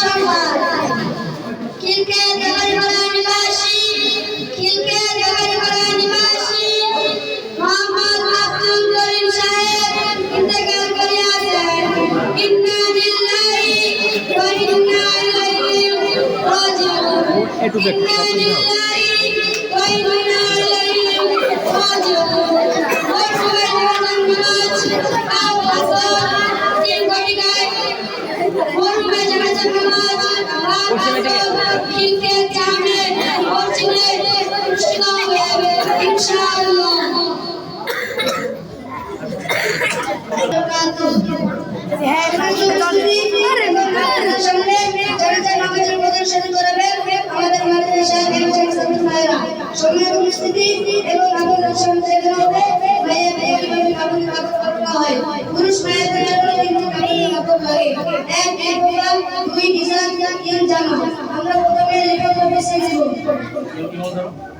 সম্মান খিলকে দেওয়ারিপাড়া নিবাসী খিলকে দেওয়ারিপাড়া নিবাসী মোহাম্মদ আব্দুল করিম সাহেব ইন্তেকাল করিয়াছেন ইন্না লিল্লাহি ওয়া ইন্না ইলাইহি রাজিউন ইন্না লিল্লাহি ওয়া ইন্না ইলাইহি রাজিউন বর্তমানে নামাজ লেখক অফিসে আমরা আমরা রেজাল্ট পিছিয়ে দিব এরপর যাওয়া যাবে। এরপর আমরা প্রথমে জমা করব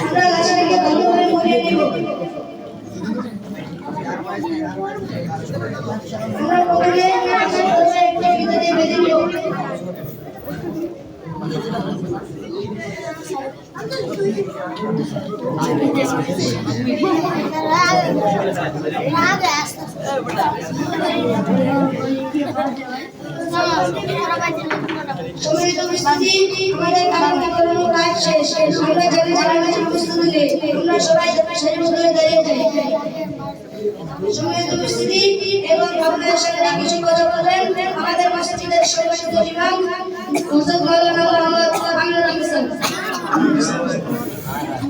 আমরা লাশটাকে ভালো করে মরিয়ে নেব আমরা প্রথমে একটু ভিতরে বেঁধে নেব সম্মানিত উপস্থিতি আমাদের কামনা করানো কাজ শেষ আমাদের মসজিদের মাওলানা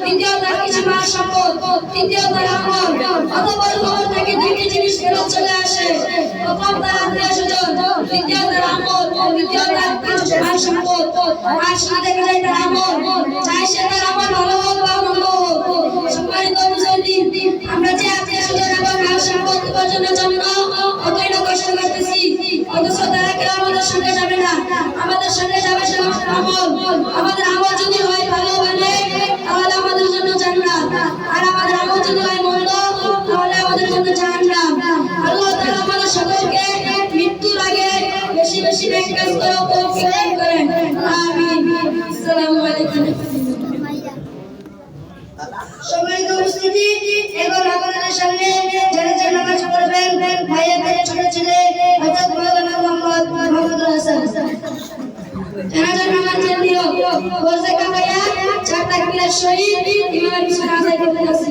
দ্বিতীয় কিছু মাল সম্পদ? তৃতীয় তার আমল অতঃপর কবর থেকে দুইটি জিনিস ফেরত চলে আসে, প্রথম তার আত্মীয় স্বজন দ্বিতীয় আমল তার কিছু মাল সম্পদ। আর সাথে যায় তার আমল চাই সে তার আমল ভালো হোক বা মন্দ হোক। সম্মানিত মুসলিম আমরা যে আত্মীয় স্বজন এবং মাল সম্পদ উপার্জনের জন্য অতই না কষ্ট করতেছি, অথচ তারা কেউ আমাদের সঙ্গে যাবে না। আমাদের আমাদের জন্য জাহান্নাম আল্লাহ তাআলা আমাদের সকলকে মৃত্যুর আগে বেশি বেশি নেক কাজ করার তৌফিক দান করেন। আমিন। আসসালামু আলাইকুম। সম্মানিত উপস্থিতি এখন আপনাদের সামনে জানাজার নামাজ পড়বেন, ভাইয়া ভাইয়া, ছোট ছেলে হযরত মাওলানা মোহাম্মদ মাহমুদুল হাসান। জানাজার নামাজের নিয়ম বর্জে কামাইয়া চার তাকবীরের সহিত ইমামের পিছনে আদায় করতে আছে।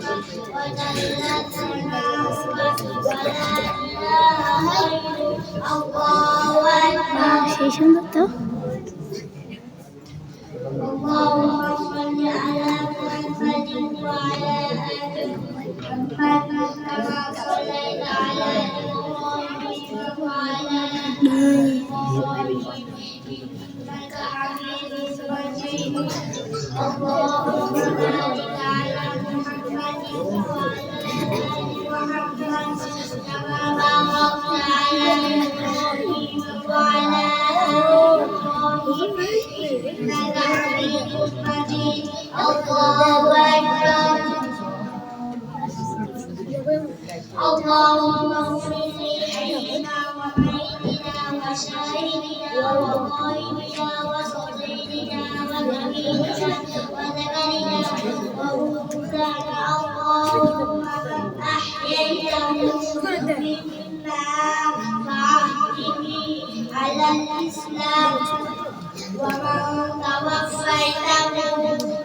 Oh, اللهم اغفر لحينا وميتنا وشاهدنا وقائدنا وصديقنا وذبيحنا وذكرنا وانثانا اللهم من احييته منا فاحيه على الإسلام. ومن توفيته